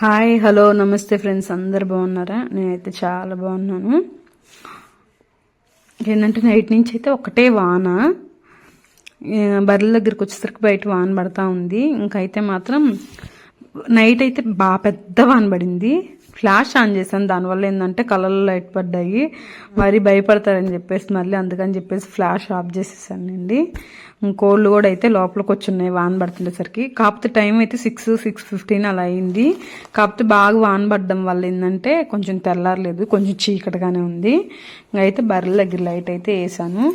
Hi hello నమస్తే friends. అందరు బాగున్నారా? నేనైతే చాలా బాగున్నాను. ఏంటంటే నైట్ నుంచి అయితే ఒకటే వాన. బర్రెల దగ్గరికి వచ్చేసరికి బయట వాన పడతా ఉంది. ఇంకైతే మాత్రం నైట్ అయితే బాగా పెద్ద వాన పడింది. ఫ్లాష్ ఆన్ చేశాను. దానివల్ల ఏంటంటే కలర్లు లైట్ పడ్డాయి. మరీ భయపడతారని చెప్పేసి మళ్ళీ అందుకని చెప్పేసి ఫ్లాష్ ఆఫ్ చేసేసానండి. కోళ్ళు కూడా అయితే లోపలికి వచ్చున్నాయి వాన పడుతుండేసరికి. కాకపోతే టైం అయితే సిక్స్ సిక్స్ ఫిఫ్టీన్ అలా అయింది. కాకపోతే బాగా వాన పడడం వల్ల ఏంటంటే కొంచెం తెల్లారలేదు కొంచెం చీకటిగానే ఉంది. ఇంకా అయితే బర్రెల దగ్గర లైట్ అయితే వేసాను.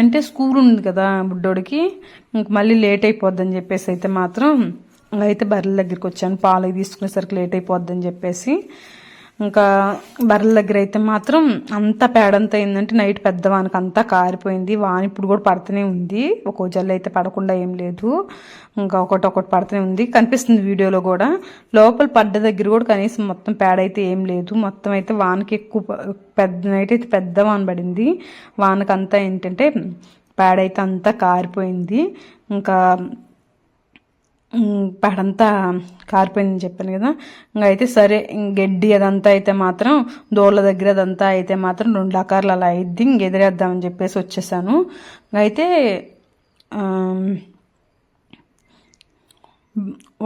అంటే స్కూల్ ఉంది కదా బుడ్డోడికి. ఇంక మళ్ళీ లేట్ అయిపోద్దని చెప్పేసి అయితే మాత్రం అయితే బర్రెల దగ్గరికి వచ్చాను పాలు తీసుకునేసరికి లేట్ అయిపోద్దని చెప్పేసి. ఇంకా బర్రెల దగ్గర అయితే మాత్రం అంతా పేడంత అయిందంటే నైట్ పెద్ద వానకి అంతా కారిపోయింది. వాన ఇప్పుడు కూడా పడుతూనే ఉంది. ఒక జల్లు అయితే పడకుండా ఏం లేదు. ఇంకా ఒకటి ఒకటి పడుతూనే ఉంది. కనిపిస్తుంది వీడియోలో కూడా. లోపల పడ్డ దగ్గర కూడా కనీసం మొత్తం పేడ అయితే ఏం లేదు. మొత్తం అయితే వానకి ఎక్కువ పెద్ద నైట్ అయితే పెద్ద వాన పడింది. వానకంతా అంతా ఏంటంటే పేడ అయితే అంతా కారిపోయింది. ఇంకా పడంతా కారిపోయిందని చెప్పాను కదా. ఇంకా అయితే సరే గడ్డి అదంతా అయితే మాత్రం దోళ్ళ దగ్గర అదంతా అయితే మాత్రం రెండు ఆకారాలు అలా అయింది ఇంక ఎదిరేద్దామని చెప్పేసి వచ్చేసాను. అయితే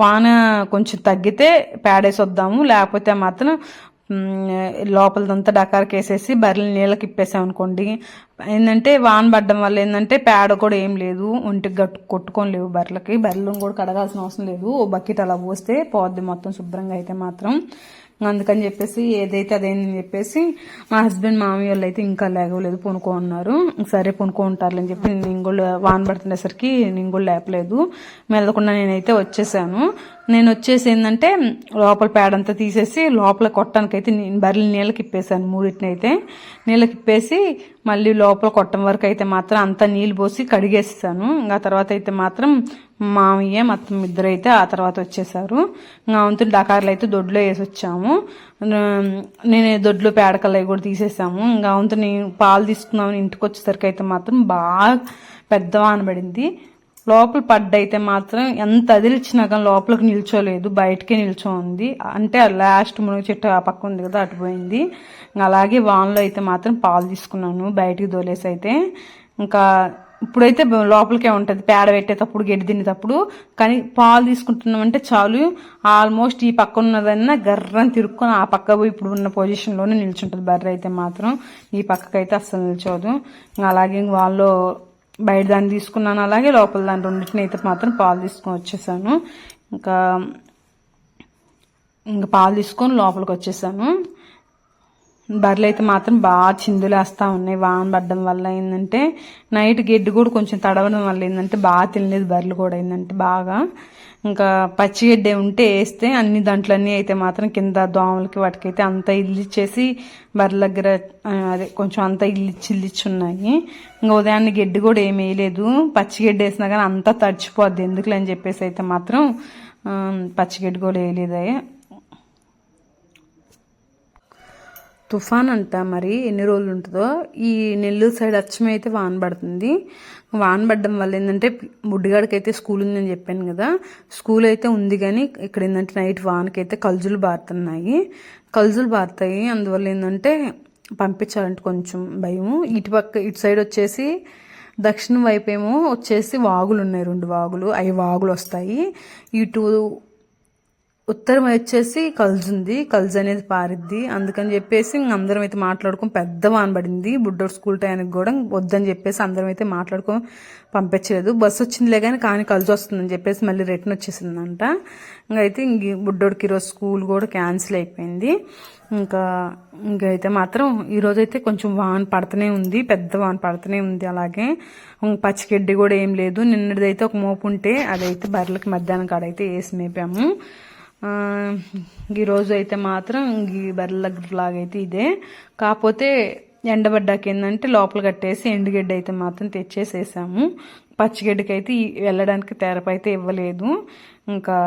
వాన కొంచెం తగ్గితే పేడేసి వద్దాము లేకపోతే మాత్రం లోపలదంతా డకారకేసేసి బర్రెలు నీళ్ళకి ఇప్పేసాం అనుకోండి ఏంటంటే వాన పడ్డం వల్ల ఏంటంటే పేడ కూడా ఏం లేదు. ఒంటికి గట్టు కొట్టుకొని లేవు బర్రెలకి. బర్రెలను కూడా కడగాల్సిన అవసరం లేదు. ఓ బకెట్ అలా పోస్తే పోద్ది మొత్తం శుభ్రంగా అయితే మాత్రం. అందుకని చెప్పేసి ఏదైతే అదేందని చెప్పేసి మా హస్బెండ్ మామయ్య వాళ్ళు అయితే ఇంకా లేగలేదు పొనుకో ఉన్నారు సరే పొనుకో ఉంటారులే అని చెప్పి నేను కూడా వాన పడుతుండేసరికి నేను కూడా లేపలేదు. మెదకుండా నేనైతే వచ్చేసాను. నేను వచ్చేసి ఏంటంటే లోపల పేడంతా తీసేసి లోపల కొట్టడానికైతే నేను బర్రెలు నీళ్ళకి ఇప్పేసాను మూడింటిని అయితే నీళ్ళకి ఇప్పేసి మళ్ళీ లోపల కొట్టం వరకు అయితే మాత్రం అంతా నీళ్ళు పోసి కడిగేస్తాను. ఇంకా తర్వాత అయితే మాత్రం మామయ్య మొత్తం ఇద్దరు అయితే ఆ తర్వాత వచ్చేసారు. ఇంకా వంతులు డకార్లు అయితే దొడ్లో వేసి వచ్చాము. నేను దొడ్లో పేడకలు అవి కూడా తీసేసాము. ఇంకా వంతు నేను పాలు తీసుకున్నామని ఇంటికి వచ్చేసరికి అయితే మాత్రం బాగా పెద్ద వాన లోపల పడ్డైతే మాత్రం ఎంత అదిలిచ్చినా కానీ లోపలికి నిల్చోలేదు. బయటకే నిల్చో ఉంది అంటే లాస్ట్ మునగ చెట్టు ఆ పక్క ఉంది కదా అటు పోయింది. అలాగే వాన్లో అయితే మాత్రం పాలు తీసుకున్నాను. బయటికి దోలేసి అయితే ఇంకా ఇప్పుడైతే లోపలికే ఉంటుంది. పేడ పెట్టేటప్పుడు గడ్డి తినేటప్పుడు. కానీ పాలు తీసుకుంటున్నామంటే చాలు. ఆల్మోస్ట్ ఈ పక్క ఉన్నదన్నా గర్రం తిరుక్కొని ఆ పక్క పోయి ఇప్పుడు ఉన్న పొజిషన్లోనే నిల్చుంటుంది. బర్రె అయితే మాత్రం ఈ పక్కకైతే అస్సలు నిల్చోదు. అలాగే వాళ్ళు బయట దాన్ని తీసుకున్నాను. అలాగే లోపల దాని రెండింటిని అయితే మాత్రం పాలు తీసుకొని వచ్చేసాను. ఇంకా ఇంకా పాలు తీసుకొని లోపలికి వచ్చేసాను. బర్రెలు అయితే మాత్రం బాగా చిందులేస్తూ ఉన్నాయి. వాన పడడం వల్ల ఏంటంటే నైట్ గడ్డి కూడా కొంచెం తడవడం వల్ల ఏంటంటే బాగా తినలేదు బర్రెలు కూడా ఏంటంటే బాగా. ఇంకా పచ్చిగడ్డి ఉంటే వేస్తే అన్ని దాంట్లో అన్నీ అయితే మాత్రం కింద దోమలకి వాటికైతే అంతా ఇల్లిచ్చేసి బర్రెల దగ్గర అదే కొంచెం అంతా ఇల్లిచ్చి ఇల్లిచ్చి ఉన్నాయి. ఇంకా ఉదయాన్నే గడ్డి కూడా ఏమి వేయలేదు. పచ్చిగడ్డి వేసినా కానీ అంతా తడిచిపోద్ది. ఎందుకులే అని చెప్పేసి అయితే మాత్రం పచ్చిగడ్డి కూడా వేయలేదు. తుఫాన్ అంట మరి. ఎన్ని రోజులు ఉంటుందో. ఈ నెల్లూరు సైడ్ అచ్చమే అయితే వాన పడుతుంది. వాన పడడం వల్ల ఏంటంటే బుడ్డిగాడికి అయితే స్కూల్ ఉందని చెప్పాను కదా. స్కూల్ అయితే ఉంది కానీ ఇక్కడ ఏంటంటే నైట్ వానకి అయితే కలుజులు బారుతున్నాయి. కలుజులు బారుతాయి. అందువల్ల ఏంటంటే పంపించాలంటే కొంచెం భయము. ఇటు పక్క ఇటు సైడ్ వచ్చేసి దక్షిణం వైపు ఏమో వచ్చేసి వాగులు ఉన్నాయి. రెండు వాగులు. అవి వాగులు వస్తాయి. ఇటు ఉత్తరం వచ్చేసి కల్జ్ ఉంది. కల్జ్ అనేది పారిద్ది. అందుకని చెప్పేసి ఇంక అందరం అయితే మాట్లాడుకో పెద్ద వాన పడింది. బుడ్డోడు స్కూల్ టైంకి కూడా వద్దని చెప్పేసి అందరం అయితే మాట్లాడుకొని పంపించలేదు. బస్సు వచ్చిందిలే కానీ కానీ కల్జ్ వస్తుందని చెప్పేసి మళ్ళీ రిటర్న్ వచ్చేసిందంట. ఇంకైతే ఇంక బుడ్డోడికి ఈరోజు స్కూల్ కూడా క్యాన్సిల్ అయిపోయింది. ఇంకా ఇంకైతే మాత్రం ఈరోజు అయితే కొంచెం వాన పడుతూనే ఉంది. పెద్ద వాన పడుతూనే ఉంది అలాగే. పచ్చిగడ్డి కూడా ఏం లేదు. నిన్నటిదైతే ఒక మోపు ఉంటే అదైతే బర్రెలకి మధ్యాహ్నం కాడైతే వేసి మేపాము. ఈరోజు అయితే మాత్రం ఈ బర్రెల లాగైతే ఇదే. కాకపోతే ఎండబడ్డాక ఏంటంటే లోపల కట్టేసి ఎండుగడ్డ అయితే మాత్రం తెచ్చేసేసాము. పచ్చిగడ్డికి అయితే వెళ్ళడానికి తెరప అయితే ఇవ్వలేదు. ఇంకా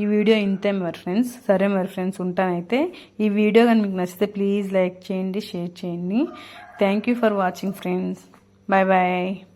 ఈ వీడియో ఇంతే మరి ఫ్రెండ్స్. సరే మరి ఫ్రెండ్స్ ఉంటానైతే ఈ వీడియో కానీ మీకు నచ్చితే ప్లీజ్ లైక్ చేయండి షేర్ చేయండి. Thank you for watching friends. Bye bye.